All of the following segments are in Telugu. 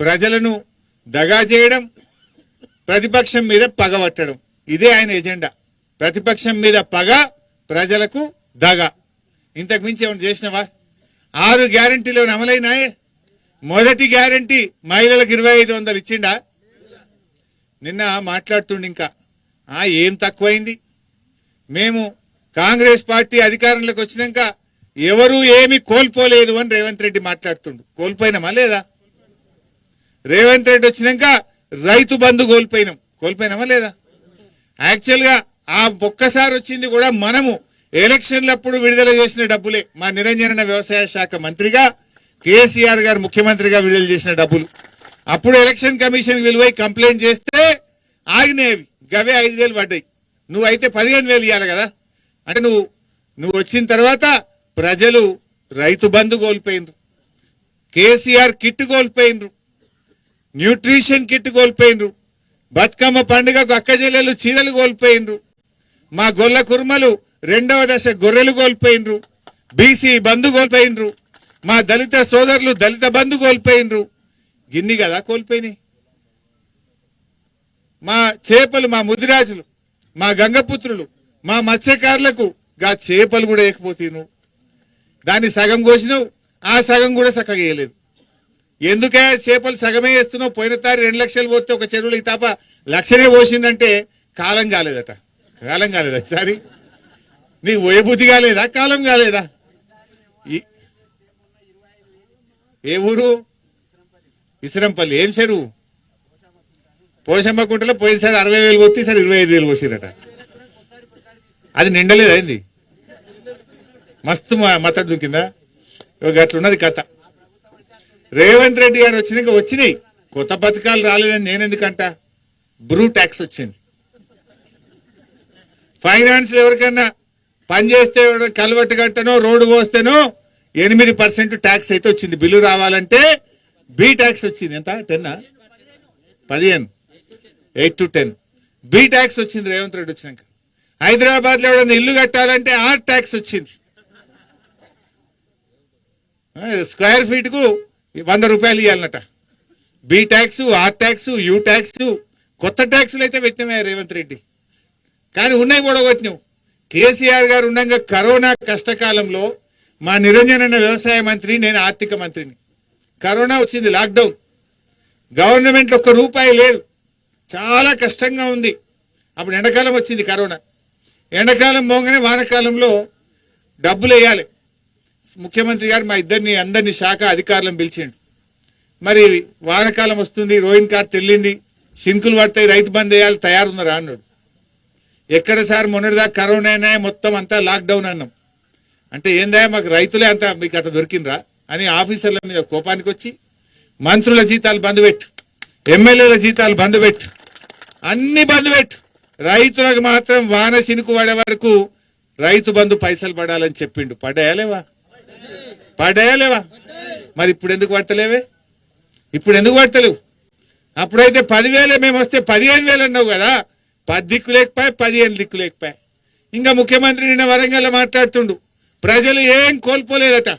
ప్రజలను దగా చేయడం ప్రతిపక్షం మీద పగబట్టడం ఇదే ఆయన ఎజెండా. ప్రతిపక్షం మీద పగ ప్రజలకు దగ. ఇంతకు మించి ఏమైనా చేసినవా? ఆరు గ్యారంటీలు ఏమైనా అమలైనాయే? మొదటి గ్యారంటీ మహిళలకు ఇరవై ఐదు వందలు ఇచ్చిండా? నిన్న మాట్లాడుతుండి ఇంకా. ఏం తక్కువైంది? మేము కాంగ్రెస్ పార్టీ అధికారంలోకి వచ్చినాక ఎవరూ ఏమి కోల్పోలేదు అని రేవంత్ రెడ్డి మాట్లాడుతుండు. కోల్పోయినామా లేదా? రేవంత్ రెడ్డి వచ్చినాక రైతు బంధు కోల్పోయినాం. కోల్పోయినామా లేదా? యాక్చువల్గా ఆ ఒక్కసారి వచ్చింది కూడా మనము. ఎలక్షన్లప్పుడు విడుదల చేసిన డబ్బులే. మా నిరంజన వ్యవసాయ శాఖ మంత్రిగా కేసీఆర్ గారు ముఖ్యమంత్రిగా విడుదల చేసిన డబ్బులు. అప్పుడు ఎలక్షన్ కమిషన్ విలువై కంప్లైంట్ చేస్తే ఆగినాయి గవే ఐదు వేలు పడ్డాయి. నువ్వు అయితే పదిహేను వేలు ఇవ్వాలి కదా? అంటే నువ్వు నువ్వు వచ్చిన తర్వాత ప్రజలు రైతు బంధు కోల్పోయినరు కేసీఆర్ కిట్ కోల్పోయినరు న్యూట్రిషన్ కిట్ కోల్పోయిండ్రు. బతుకమ్మ పండుగకు అక్కజెల్లెలు చీరలు కోల్పోయిండ్రు. మా గొల్ల కుర్మలు రెండవ దశ గొర్రెలు కోల్పోయిండ్రు. బీసీ బంధు కోల్పోయిండ్రు. మా దళిత సోదరులు దళిత బంధు కోల్పోయిండ్రు. గిన్ని కదా కోల్పోయినాయి. మా చేపలు మా ముదిరాజులు మా గంగపుత్రులు మా మత్స్యకారులకు గా చేపలు కూడా వేయకపోతేను దాన్ని సగం కోసినావు ఆ సగం కూడా చక్కగా వేయలేదు. ఎందుకే చేపలు సగమే వేస్తున్నావు? పోయిన తారి రెండు లక్షలు పోతే ఒక చెరువులు ఈ తప్ప లక్షనే పోసిందంటే కాలం కాలేదట. కాలం కాలేదా సారి నీకు పోయబుద్ధి కాలేదా? కాలం కాలేదా? ఈ- ఏ ఊరు? ఇసరంపల్లి. ఏం చెరువు? పోషమ్మకుంటలో పోయినసారి అరవై వేలు పోతే ఈసారి ఇరవై ఐదు వేలు పోసిరట. అది నిండలేదు అయింది మస్తు మతడు దుక్కిందా ఒక అట్లున్నది కథ. రేవంత్ రెడ్డి గారు వచ్చినాక వచ్చినాయి. కొత్త పథకాలు రాలేదని నేనెందుకంట? బ్రూ ట్యాక్స్ వచ్చింది. ఫైనాన్స్ ఎవరికన్నా పని చేస్తే కలవట్టు కట్టనో రోడ్డు పోస్తేనో ఎనిమిది పర్సెంట్ ట్యాక్స్ అయితే వచ్చింది. బిల్లు రావాలంటే బి ట్యాక్స్ వచ్చింది. ఎంత? టెన్నా పదిహేను. Eight to ten B tax వచ్చింది రేవంత్ రెడ్డి వచ్చినాక. హైదరాబాద్లో ఎవడన్నా ఇల్లు కట్టాలంటే ఆర్ ట్యాక్స్ వచ్చింది. స్క్వేర్ ఫీట్కు వంద రూపాయలు ఇవ్వాలన్నట B tax R tax U tax కొత్త ట్యాక్సులు అయితే పెట్టినవే రేవంత్ రెడ్డి. కానీ ఉన్నాయి కూడా కొట్టినావు. కేసీఆర్ గారు ఉండగా కరోనా కష్టకాలంలో మా నిరంజన్ అన్న వ్యవసాయ మంత్రి నేను ఆర్థిక మంత్రిని. కరోనా వచ్చింది లాక్డౌన్. గవర్నమెంట్ ఒక్క రూపాయి లేదు. చాలా కష్టంగా ఉంది. అప్పుడు ఎండాకాలం వచ్చింది కరోనా. ఎండాకాలం పోగానే వానకాలంలో డబ్బులు వేయాలి. ముఖ్యమంత్రి గారు మా ఇద్దరిని అందరినీ శాఖ అధికారులను పిలిచిండు. మరి వానకాలం వస్తుంది రోయిన్ కార్ తెల్లింది సింకులు పడతాయి రైతు బంద్ వేయాలి తయారున్నారా అన్నాడు. ఎక్కడ సార్ మొన్నటిదాకా కరోనా అయినా మొత్తం అంతా లాక్డౌన్ అన్నాం. అంటే ఏందా మాకు రైతులే అంతా మీకు అట్లా దొరికిందిరా అని ఆఫీసర్ల మీద కోపానికి వచ్చి మంత్రుల జీతాలు బంద్ పెట్టు ఎమ్మెల్యేల జీతాలు బంద్ పెట్టు అన్ని బంద్ పెట్టు. రైతులకు మాత్రం వాన సినుకు పడే వరకు రైతు బంధు పైసలు పడాలని చెప్పిండు. పడ్డాయా లేవా? పడ్డాయా లేవా మరి ఇప్పుడు ఎందుకు పడతలేవే? ఇప్పుడు ఎందుకు పడతలేవు? అప్పుడైతే పదివేలే మేము వస్తే పదిహేను వేలు అన్నావు కదా? పది దిక్కు లేకపోయి పదిహేను దిక్కు లేకపోయి? ఇంకా ముఖ్యమంత్రి నిన్న వరంగల్ మాట్లాడుతుండు. ప్రజలు ఏం కోల్పోలేదట.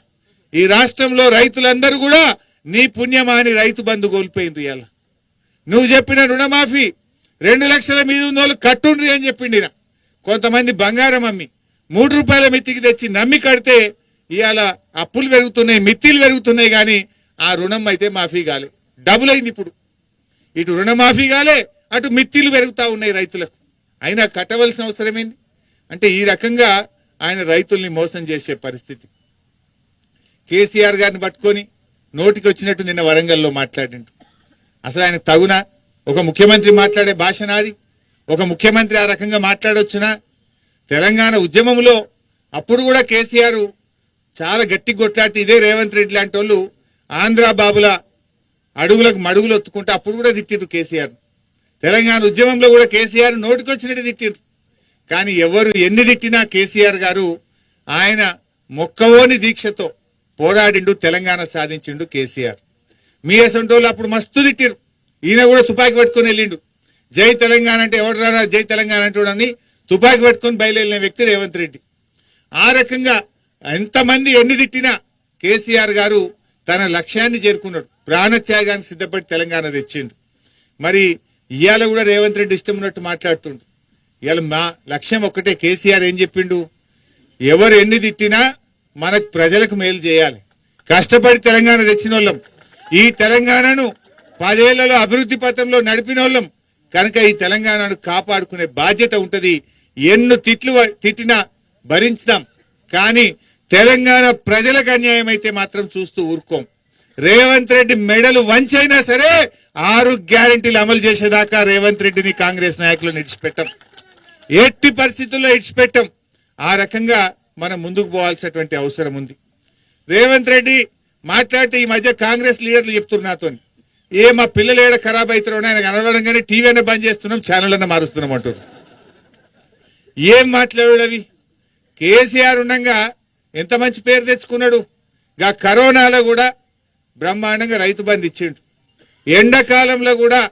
ఈ రాష్ట్రంలో రైతులందరూ కూడా నీ పుణ్యమా అని రైతు బంధు కోల్పోయింది ఇవాళ. నువ్వు చెప్పిన రుణమాఫీ రెండు లక్షల మీద ఉన్న వాళ్ళు కట్టుండ్రి అని చెప్పిండిన కొంతమంది బంగారం అమ్మి మూడు రూపాయల మిత్తికి తెచ్చి నమ్మి కడితే ఇవాళ అప్పులు పెరుగుతున్నాయి మిత్తిలు పెరుగుతున్నాయి కానీ ఆ రుణం అయితే మాఫీ కాలే. డబుల్ అయింది ఇప్పుడు. ఇటు రుణమాఫీ కాలే అటు మిత్తిలు పెరుగుతూ ఉన్నాయి రైతులకు. అయినా కట్టవలసిన అవసరం అంటే ఈ రకంగా ఆయన రైతుల్ని మోసం చేసే పరిస్థితి. కేసీఆర్ గారిని పట్టుకొని నోటికి వచ్చినట్టు నిన్న వరంగల్లో మాట్లాడిండు. అసలు ఆయన తగునా? ఒక ముఖ్యమంత్రి మాట్లాడే భాష నాది. ఒక ముఖ్యమంత్రి ఆ రకంగా మాట్లాడొచ్చునా? తెలంగాణ ఉద్యమంలో అప్పుడు కూడా కేసీఆర్ చాలా గట్టి కొట్లాడితే ఇదే రేవంత్ రెడ్డి లాంటి వాళ్ళు ఆంధ్ర బాబుల అడుగులకు మడుగులు ఒత్తుకుంటే అప్పుడు కూడా తిట్టిరు కేసీఆర్. తెలంగాణ ఉద్యమంలో కూడా కేసీఆర్ నోటికొచ్చినట్టు తిట్టిరు కానీ ఎవరు ఎన్ని తిట్టినా కేసీఆర్ గారు ఆయన మొక్కవోని దీక్షతో పోరాడిండు తెలంగాణ సాధించిండు కేసీఆర్. మీ అసంటోళ్ళు అప్పుడు మస్తు తిట్టిరు ఈయన కూడా తుపాకి పట్టుకొని వెళ్ళిండు. జై తెలంగాణ అంటే ఎవడు రానా జై తెలంగాణ అంటాడని తుపాకి పట్టుకొని బయలుదేరిన వ్యక్తి రేవంత్ రెడ్డి. ఆ రకంగా ఎంతమంది ఎన్ని తిట్టినా కేసీఆర్ గారు తన లక్ష్యాన్ని చేరుకున్నాడు. ప్రాణత్యాగానికి సిద్ధపడి తెలంగాణ తెచ్చిండు. మరి ఇవాళ కూడా రేవంత్ రెడ్డి ఇష్టం ఉన్నట్టు మాట్లాడుతుండు. ఇవాళ మా లక్ష్యం ఒక్కటే కేసీఆర్ ఏం చెప్పిండు? ఎవరు ఎన్ని తిట్టినా మనకు ప్రజలకు మేలు చేయాలి. కష్టపడి తెలంగాణ తెచ్చిన వాళ్ళం ఈ తెలంగాణను పదేళ్ళలో అభివృద్ధి పథంలో నడిపిన వాళ్ళం కనుక ఈ తెలంగాణను కాపాడుకునే బాధ్యత ఉంటుంది. ఎన్ను తిట్లు తిట్టినా భరించుదాం. కానీ తెలంగాణ ప్రజలకు అన్యాయం అయితే మాత్రం చూస్తూ ఊరుకోం. రేవంత్ రెడ్డి మెడలు వంచైనా సరే ఆరు గ్యారెంటీలు అమలు చేసేదాకా రేవంత్ రెడ్డిని కాంగ్రెస్ నాయకులు ఇడిచిపెట్టాం ఎట్టి పరిస్థితుల్లో ఇడిచిపెట్టాం. ఆ రకంగా మనం ముందుకు పోవాల్సినటువంటి అవసరం ఉంది. రేవంత్ రెడ్డి మాట్లాడితే ఈ మధ్య కాంగ్రెస్ లీడర్లు చెప్తున్నారు నాతో ఏ మా పిల్లలు ఏడ ఖరాబ్ అవుతారో ఆయన కనబడడం కానీ టీవీ అన్న బంద్ చేస్తున్నాం ఛానల్ అన్న మారుస్తున్నాం అంటారు. ఏం మాట్లాడాడు అవి? కేసీఆర్ ఉండగా ఎంత మంచి పేరు తెచ్చుకున్నాడు? గా కరోనాలో కూడా బ్రహ్మాండంగా రైతు బంధు ఇచ్చిండు. ఎండాకాలంలో కూడా